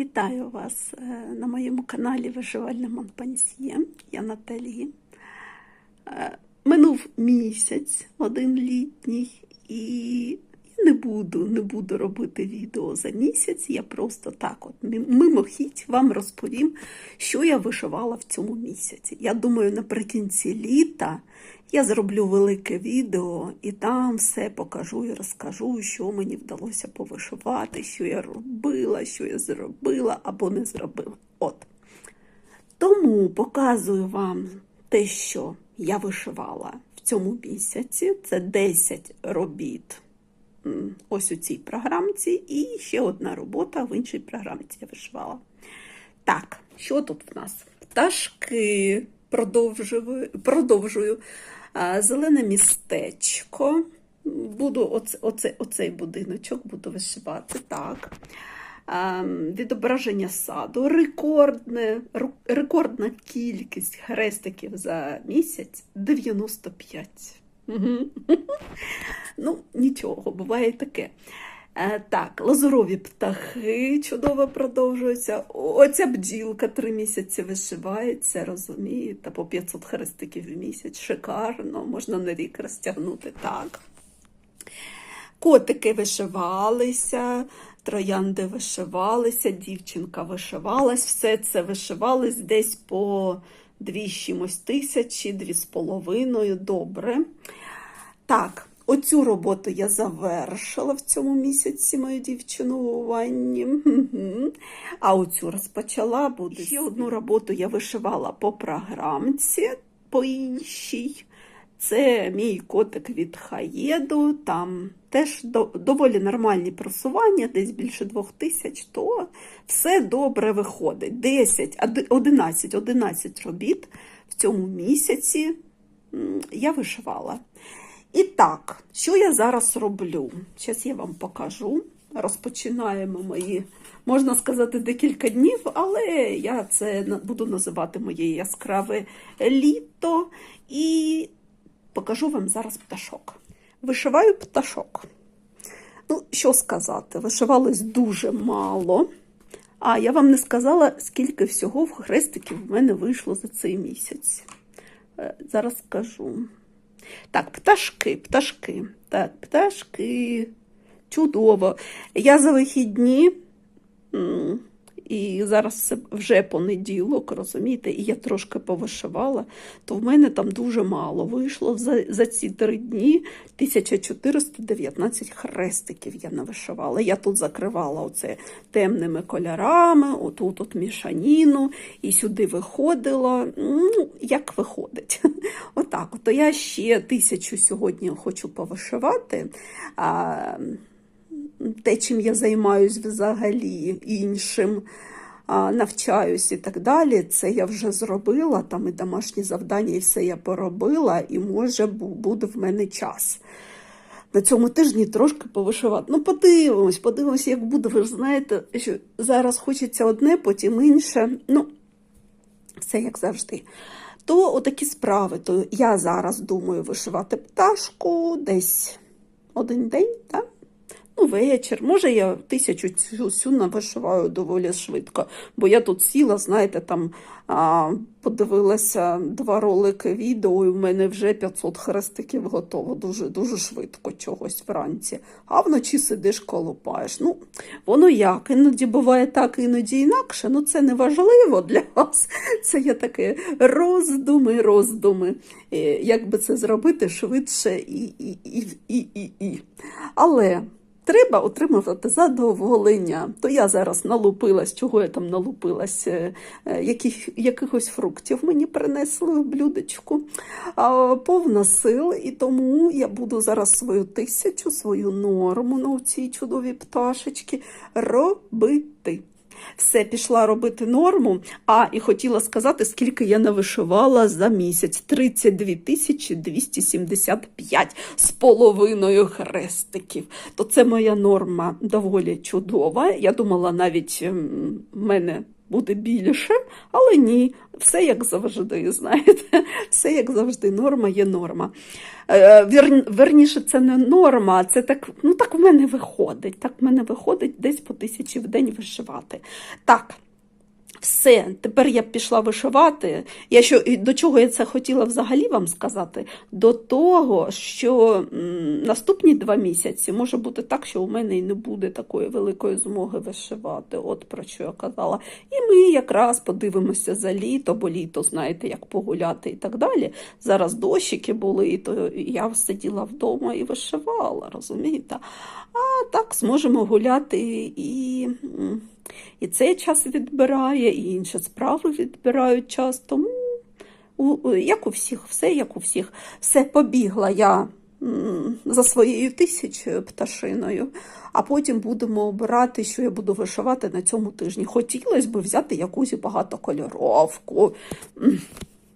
Вітаю вас е, на моєму каналі Виживальне Монпансьє. Я Наталії. Е, Минув місяць, один літній, і не буду, не буду робити відео за місяць. Я просто так, от мимохідь вам розповім, що я вишивала в цьому місяці. Я думаю, наприкінці літа я зроблю велике відео і там все покажу і розкажу, що мені вдалося повишивати, що я робила, що я зробила або не зробила. От. Тому показую вам те, що я вишивала в цьому місяці. Це 10 робіт ось у цій програмці, і ще одна робота в іншій програмці я вишивала. Так, що тут в нас? Пташки. Продовжую, продовжую. Зелене містечко. Буду оце, оце, оцей будиночок буду вишивати. Так. Відображення саду. Рекордне, рекордна кількість хрестиків за місяць 95. Ну, нічого, буває таке. Е, Так, лазурові птахи чудово продовжуються. Оця бджілка три місяці вишивається, розумієте, по 500 хрестиків в місяць. Шикарно, можна на рік розтягнути так. Котики вишивалися, троянди вишивалися, дівчинка вишивалась, все це вишивалось десь по дві з чимось тисячі, дві з половиною. Добре. Так, оцю роботу я завершила в цьому місяці моє у ванні. А оцю розпочала буде. Ще одну роботу я вишивала по програмці, по іншій. Це мій котик від Хаєду. Там теж доволі нормальні просування, десь більше двох тисяч, то все добре виходить. 10, 11, 11 робіт в цьому місяці я вишивала. І так, що я зараз роблю? Зараз я вам покажу. Розпочинаємо мої, можна сказати, декілька днів, але я це буду називати моє яскраве літо. І покажу вам зараз пташок. Вишиваю пташок. Ну, що сказати, вишивалось дуже мало. А я вам не сказала, скільки всього хрестиків в мене вийшло за цей місяць. Е, Зараз скажу. Так, пташки, пташки. Так, пташки. Чудово. Я за вихідні, і зараз вже понеділок, розумієте, і я трошки повишивала, то в мене там дуже мало вийшло. За, за ці три дні 1419 хрестиків я навишивала. Я тут закривала оце темними кольорами, отут от мішаніну, і сюди виходила. Ну, як виходить. Отак. То я ще тисячу сьогодні хочу повишивати. Те, чим я займаюсь взагалі іншим, навчаюсь і так далі, це я вже зробила, там і домашні завдання, і все я поробила, і може буде в мене час. На цьому тижні трошки повишивати. Ну, подивимось, подивимось, як буде. Ви ж знаєте, що зараз хочеться одне, потім інше. Ну, все як завжди. То отакі справи. То я зараз думаю вишивати пташку десь один день, так? Ну, вечір. Може, я тисячу цю цю навишиваю доволі швидко, бо я тут сіла, знаєте, там а, подивилася два ролики відео, і в мене вже 500 хрестиків готово. Дуже дуже швидко чогось вранці. А вночі сидиш, колупаєш. Ну, воно як. Іноді буває так, іноді інакше. Ну, це не важливо для вас. Це є таке роздуми, роздуми. Е, Як би це зробити швидше і, і, і, і, і, і. Але. Треба отримувати задоволення. То я зараз налупилась, чого я там налупилась, е, е, яких, якихось фруктів мені принесли в блюдечку. Повна сил, і тому я буду зараз свою тисячу, свою норму на цій чудовій пташечки робити. Все, пішла робити норму. А, і хотіла сказати, скільки я навишивала за місяць. 32 тисячі 275 з половиною хрестиків. То це моя норма доволі чудова. Я думала, навіть ем, в мене буде більше, але ні, все як завжди, знаєте, все як завжди, норма є норма. Е, Верніше, це не норма, це так, ну так в мене виходить. Так в мене виходить десь по тисячі в день вишивати. Так. Все, тепер я пішла вишивати. Я що, до чого я це хотіла взагалі вам сказати? До того, що наступні два місяці може бути так, що у мене і не буде такої великої змоги вишивати. От про що я казала. І ми якраз подивимося за літо, бо літо, знаєте, як погуляти і так далі. Зараз дощики були, і то я сиділа вдома і вишивала, розумієте? А так зможемо гуляти і. І цей час відбирає, і інші справи відбирають час. Тому, як у всіх, все як у всіх. Все побігла я за своєю тисячою пташиною, а потім будемо обирати, що я буду вишивати на цьому тижні. Хотілося б взяти якусь багатокольоровку.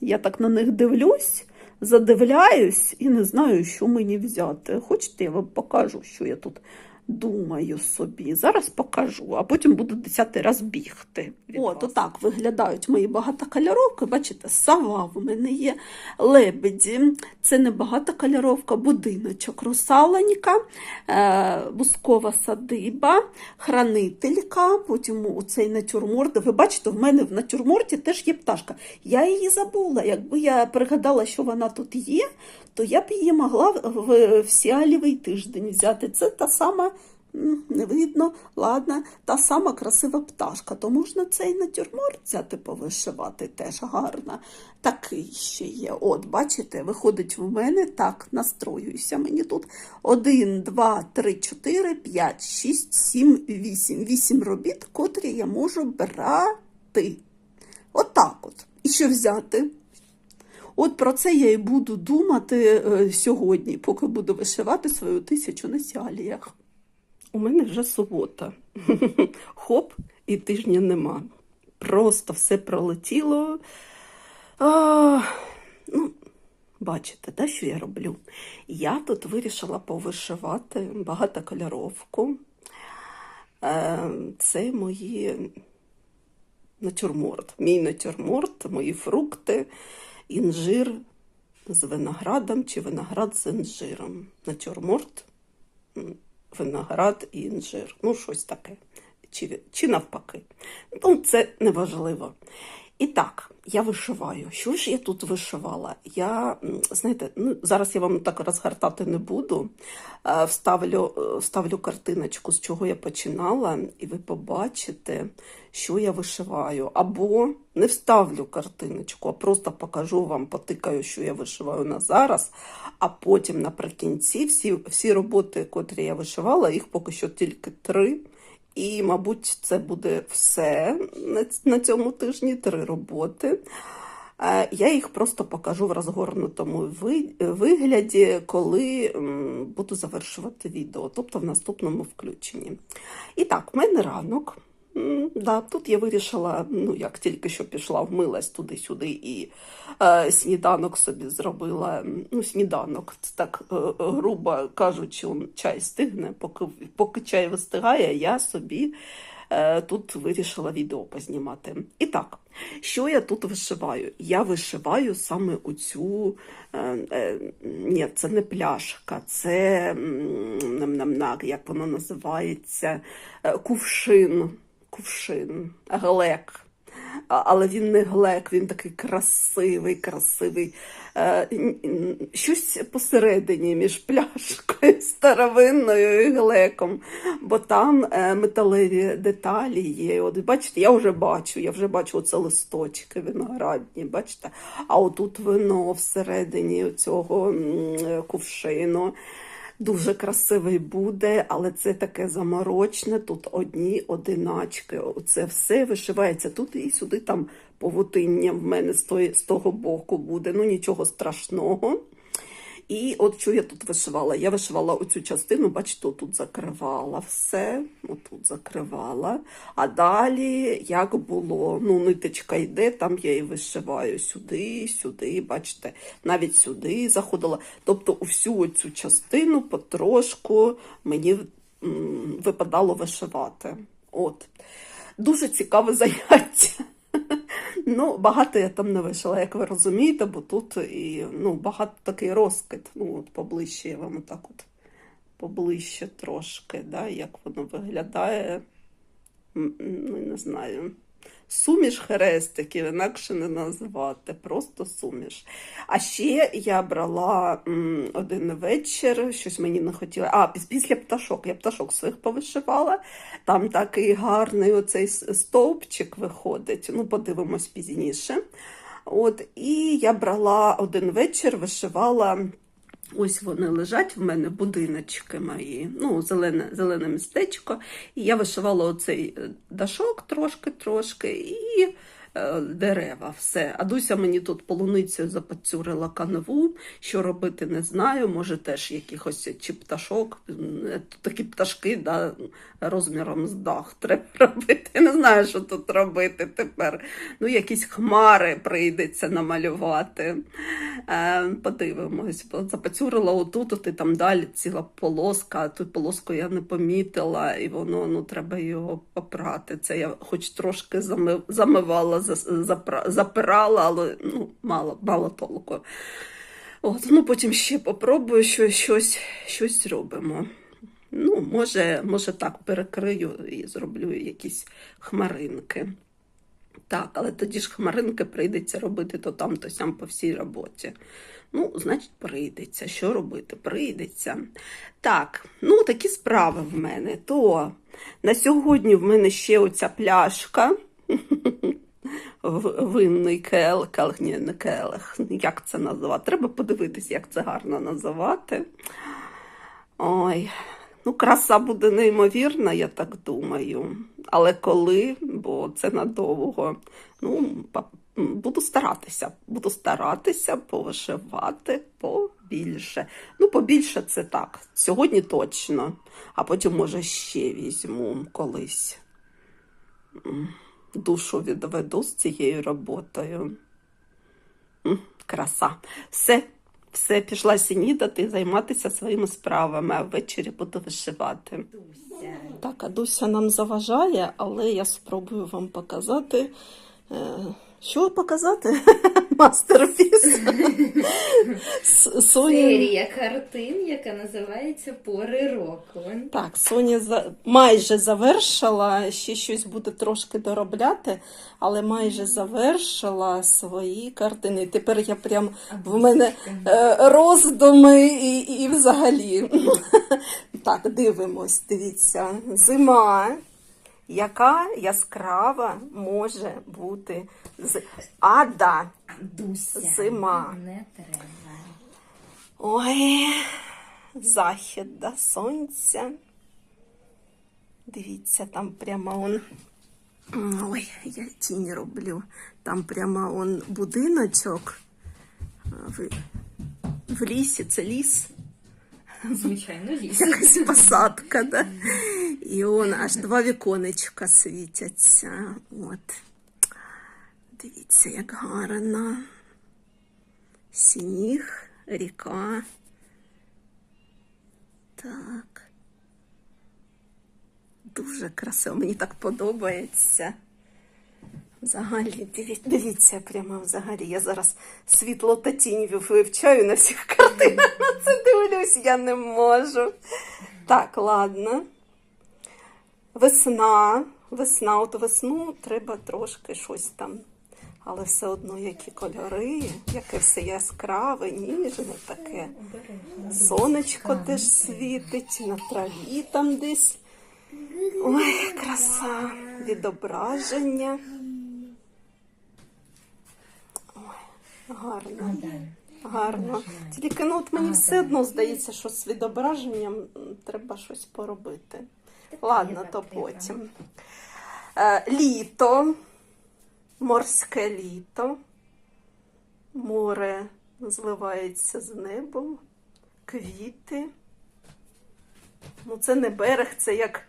Я так на них дивлюсь. Задивляюсь і не знаю, що мені взяти. Хочете, я вам покажу, що я тут думаю собі. Зараз покажу, а потім буду десятий раз бігти. От, отак виглядають мої багатокольоровки. Бачите, сова в мене є, лебеді. Це не багатокольоровка, будиночок, русалонька, е, бускова садиба, хранителька, потім цей натюрморт. Ви бачите, в мене в натюрморті теж є пташка. Я її забула. Якби я пригадала, що вона тут є, то я б її могла в, в, в сіалівий тиждень взяти. Це та сама. Не видно, ладно, та сама красива пташка, то можна цей натюрморт взяти повишивати теж гарно. Такий ще є. От, бачите, виходить в мене так, настроююся. Мені тут 1, 2, 3, 4, 5, 6, 7, 8. 8 робіт, котрі я можу брати. Отак от. І що взяти? От про це я і буду думати е, сьогодні, поки буду вишивати свою тисячу на сіаліях. У мене вже субота. Хоп, і тижня нема. Просто все пролетіло. А, ну, бачите, да, що я роблю? Я тут вирішила повишивати багатокольоровку. Е, Це мої натюрморт. Мій натюрморт, мої фрукти, інжир з виноградом чи виноград з інжиром. Натюрморт виноград і інжир. Ну, щось таке. Чи, чи навпаки. Ну, це неважливо. І так, я вишиваю. Що ж я тут вишивала? Я, знаєте, ну, зараз я вам так розгортати не буду. Е, Вставлю, е, вставлю картиночку, з чого я починала, і ви побачите, що я вишиваю. Або не вставлю картиночку, а просто покажу вам, потикаю, що я вишиваю на зараз, а потім наприкінці всі, всі роботи, котрі я вишивала, їх поки що тільки три. І, мабуть, це буде все на, цьому тижні, три роботи. Е, Я їх просто покажу в розгорнутому вигляді, коли буду завершувати відео, тобто в наступному включенні. І так, в мене ранок. Да, тут я вирішила, ну як тільки що пішла, вмилась туди-сюди і е, сніданок собі зробила. Ну, сніданок, так е, е, грубо кажучи, чай стигне, поки, поки чай вистигає, я собі е, тут вирішила відео познімати. І так, що я тут вишиваю? Я вишиваю саме оцю. Е, е, ні, це не пляшка, це як воно називається, е, кувшин. Кувшин, глек. Але він не глек, він такий красивий, красивий. Е, Щось посередині між пляшкою старовинною і глеком, бо там е, металеві деталі є. От бачите, я вже бачу, я вже бачу оце листочки виноградні, бачите? А отут вино всередині цього кувшину. Дуже красивий буде, але це таке заморочне. Тут одні одиначки. Це все вишивається тут і сюди там повутиння в мене з, того боку буде. Ну нічого страшного. І от що я тут вишивала? Я вишивала оцю частину, бачите, тут закривала все, отут закривала. А далі, як було, ну, ниточка йде, там я і вишиваю сюди, сюди, бачите, навіть сюди заходила. Тобто, усю цю частину потрошку мені випадало вишивати. От. дуже цікаве заняття. Ну, багато я там не вийшла, як ви розумієте, бо тут і ну, багато такий розкид. Ну, от поближче я вам отак от поближче трошки, да, як воно виглядає. Ну, не знаю. Суміш хрестиків, інакше не називати, просто суміш. А ще я брала один вечір, щось мені не хотіло. А, після пташок. Я пташок своїх повишивала. Там такий гарний оцей стовпчик виходить. Ну, подивимось пізніше. От, і я брала один вечір, вишивала. Ось вони лежать в мене, будиночки мої, ну, зелене, зелене містечко. І я вишивала оцей е, дашок трошки-трошки і дерева, все. А Дуся мені тут полуницею запацюрила канву, що робити не знаю. Може, теж якихось чи пташок, е, такі пташки да, розміром з дах треба робити. Не знаю, що тут робити тепер. Ну, якісь хмари прийдеться намалювати. Е, подивимось. Запацюрила отут, от і там далі ціла полоска, а ту полоску я не помітила, і воно ну, треба його попрати. Це я хоч трошки замив, замивала, запирала, але ну, мало, мало толку. От, ну, потім ще попробую, що щось, щось робимо. Ну, може, може так перекрию і зроблю якісь хмаринки. Так, але тоді ж хмаринки прийдеться робити то там, то сям по всій роботі. Ну, значить, прийдеться. Що робити? Прийдеться. Так, ну такі справи в мене. То на сьогодні в мене ще оця пляшка. Винний келих, ні, не келих. Як це називати? Треба подивитись, як це гарно називати. Ой, ну краса буде неймовірна, я так думаю. Але коли, бо це надовго. Ну, буду старатися. Буду старатися повишивати побільше. Ну, побільше це так. Сьогодні точно, а потім, може, ще візьму колись. Душу відведу з цією роботою. Краса. Все, все, пішла сінідати, займатися своїми справами, а ввечері буду вишивати. Так, а Дуся нам заважає, але я спробую вам показати. Що показати? Мастерпіс. Соня. Серія картин, яка називається Пори року. Так, Соня за... майже завершила, ще щось буде трошки доробляти, але майже завершила свої картини. Тепер я прям в мене е, роздуми і, і взагалі. Так, дивимось, дивіться. Зима. Яка яскрава може бути з... Ада. Дуся. Зима. Не треба. Ой, захід да, сонця. Дивіться, там прямо он. Ой, я тінь роблю. Там прямо он будиночок. В, в лісі, це ліс. Звичайно, ліс. Якась посадка, да? І он аж два віконечка світяться. От. Дивіться, як гарно. Сніг, ріка. Так. Дуже красиво, мені так подобається. Взагалі, диві- дивіться прямо взагалі. Я зараз світло та тінь вивчаю на всіх картинах. На це дивлюсь, я не можу. Так, ладно. Весна. Весна, от весну треба трошки щось там. Але все одно які кольори, яке все яскраве, ніжне таке. Сонечко теж світить, на траві там десь. Ой, краса, відображення. Ой, гарно. Гарно. Тільки ну, от мені все одно здається, що з відображенням треба щось поробити. Ладно, то потім. Е, літо, морське літо, море зливається з небом, квіти. Ну, це не берег, це як.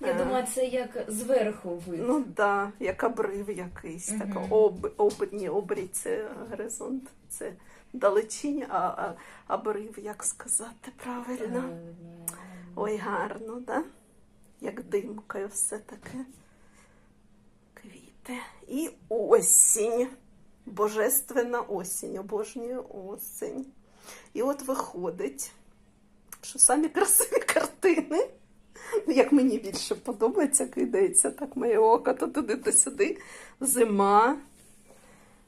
Я е, думаю, це як зверху видно. Ну да, як обрив якийсь, так, об, об, ні, обрій це горизонт, це далечінь, а, а обрив, як сказати правильно. Ой, гарно, да? Як димкою все таке. бачите. І осінь. Божественна осінь, обожнюю осінь. І от виходить, що самі красиві картини. Ну, як мені більше подобається, кидається так моє око, то туди, то сюди. Зима.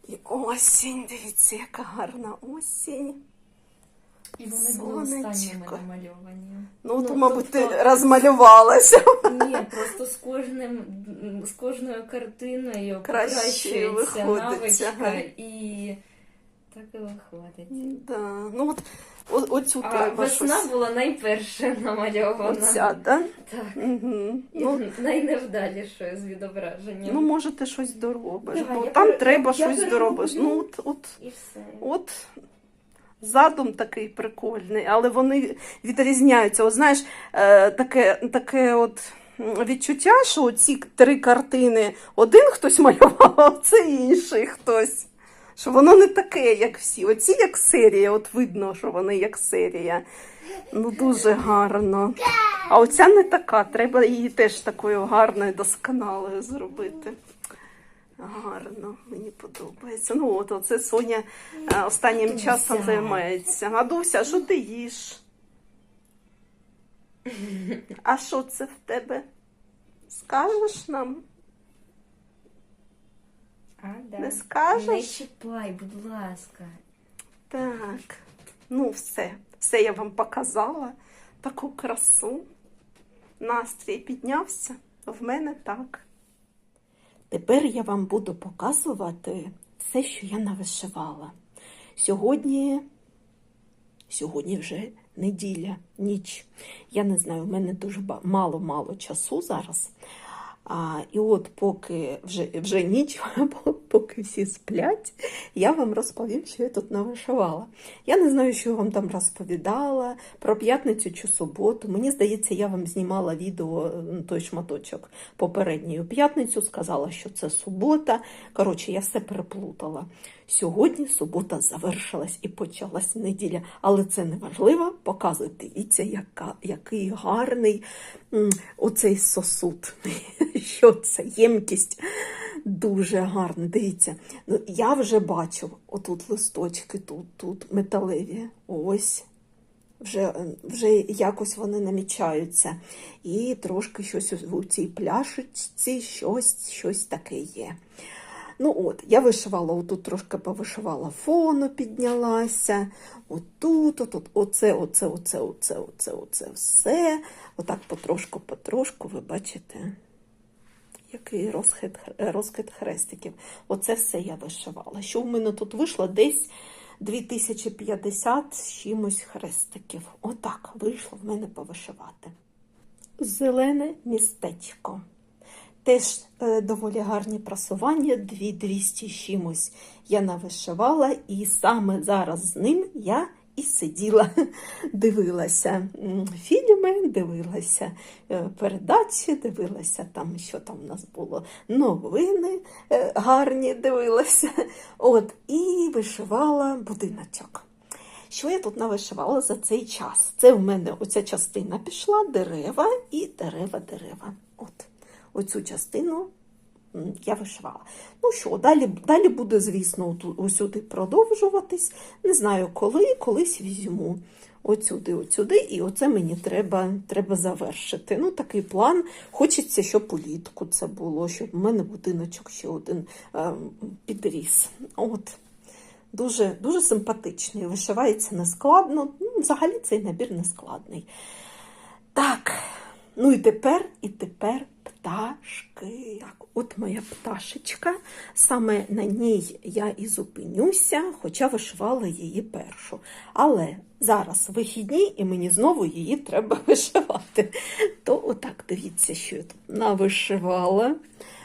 І осінь. Дивіться, яка гарна осінь. І вони були останніми намальовані. Ну, Ну, то, мабуть, тобто- ти розмалювалася. Ні, просто з кожним з кожною картиною Краще покращується навичка і так і виходить. Да. Ну, от, о- оцю А треба весна щось. була найперша намальована. Оця, да? Так. Угу. Ну, найневдалішою з відображенням. ну, може, ти щось доробиш, Да, бо я там пере- треба я щось доробиш. перероблю. Ну, от, от, І все. от задум такий прикольний, але вони відрізняються. От знаєш, е, таке, таке от відчуття, що ці три картини один хтось малював, а це інший хтось. Що воно не таке, як всі. Оці як серія, от видно, що вони як серія. Ну, дуже гарно. А оця не така, треба її теж такою гарною, досконалою зробити. Гарно, мені подобається. Ну, от оце Соня е, останнім Дуся. часом займається. А Дуся, що ти їш? А що це в тебе? Скажеш нам? А, да. Не скажеш? Не чіпай, будь ласка. Так, ну все. Все я вам показала. Таку красу. Настрій піднявся. В мене так. Тепер я вам буду показувати все, що я навишивала. Сьогодні, сьогодні вже неділя, ніч. Я не знаю, у мене дуже мало-мало часу зараз. А, і от поки вже, вже ніч, поки всі сплять, я вам розповім, що я тут навишивала. Я не знаю, що я вам там розповідала про п'ятницю чи суботу. Мені здається, я вам знімала відео, ну, той шматочок попередньою п'ятницю, сказала, що це субота. Коротше, я все переплутала. Сьогодні субота завершилась і почалась неділя, але це не важливо. Показую, дивіться, яка, який гарний оцей сосуд. Що це? Ємкість дуже гарна. Дивіться, ну, я вже бачу отут листочки, тут, тут металеві. Ось. Вже, вже якось вони намічаються. І трошки щось у цій пляшечці, щось, щось таке є. Ну от, я вишивала, отут трошки повишивала фону, піднялася. Отут, отут, оце, оце, оце, оце, оце, оце все. Отак потрошку, потрошку, ви бачите, який розхід, розкид хрестиків. Оце все я вишивала. Що в мене тут вийшло? Десь 2050 з чимось хрестиків. Отак вийшло в мене повишивати. Зелене містечко. Теж е, доволі гарні просування, 2200 чимось я навишивала, і саме зараз з ним я і сиділа, дивилася фільми, дивилася е, передачі, дивилася там, що там у нас було, новини е, гарні дивилася. От, і вишивала будиночок. Що я тут навишивала за цей час? Це в мене оця частина пішла, дерева і дерева, дерева. От оцю частину я вишивала. Ну що, далі, далі буде, звісно, усюди продовжуватись. Не знаю коли, колись візьму. Оцюди, оцюди, і оце мені треба, треба завершити. Ну, такий план. Хочеться, щоб улітку це було, щоб в мене будиночок ще один е, підріс. От. Дуже, дуже симпатичний. Вишивається нескладно. Ну, взагалі цей набір нескладний. Так, ну і тепер, і тепер пташки. Так, от моя пташечка. Саме на ній я і зупинюся, хоча вишивала її першу. Але зараз вихідні, і мені знову її треба вишивати. То отак, дивіться, що я тут навишивала.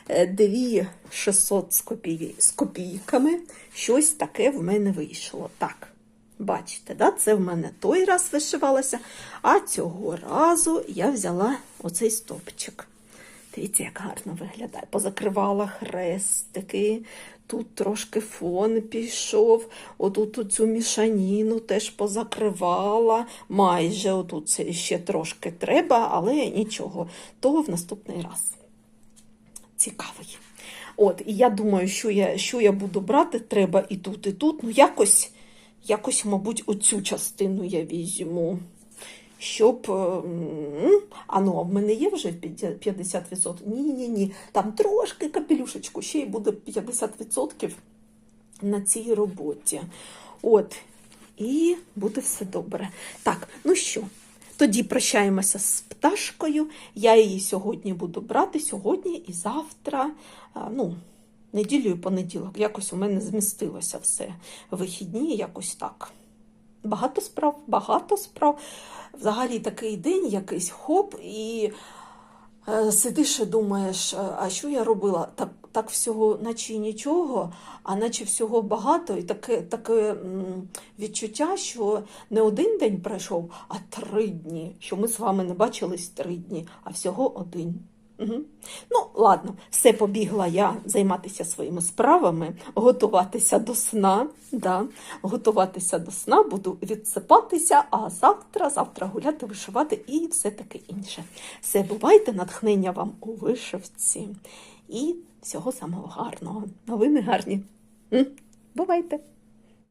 Е, Дві 600 з, копій... з копійками. Щось таке в мене вийшло. Так. Бачите, да? це в мене той раз вишивалося, а цього разу я взяла оцей стопчик. Дивіться, як гарно виглядає. Позакривала хрестики, тут трошки фон пішов, отут цю мішаніну теж позакривала. Майже отут це ще трошки треба, але нічого. То в наступний раз. Цікавий. От, і я думаю, що я, що я буду брати, треба і тут, і тут. Ну, якось, якось, мабуть, оцю частину я візьму. Щоб. е, ну, а в мене є вже 50%? Ні, ні. Там трошки капелюшечку, ще й буде 50% на цій роботі. От. І буде все добре. Так, ну що, тоді прощаємося з пташкою. Я її сьогодні буду брати, сьогодні і завтра. Ну, неділю і понеділок. Якось у мене змістилося все. Вихідні, якось так. Багато справ, багато справ. Взагалі такий день якийсь хоп, і е, сидиш і думаєш, е, а що я робила? Так, так всього, наче нічого, а наче всього багато, і таке, таке відчуття, що не один день пройшов, а три дні. Що ми з вами не бачились три дні, а всього один. Угу. Ну, ладно, все побігла я займатися своїми справами, готуватися до сна. Да, готуватися до сна, буду відсипатися, а завтра, завтра гуляти, вишивати і все таке інше. Все, бувайте, натхнення вам у вишивці і всього самого гарного. Новини гарні. Бувайте!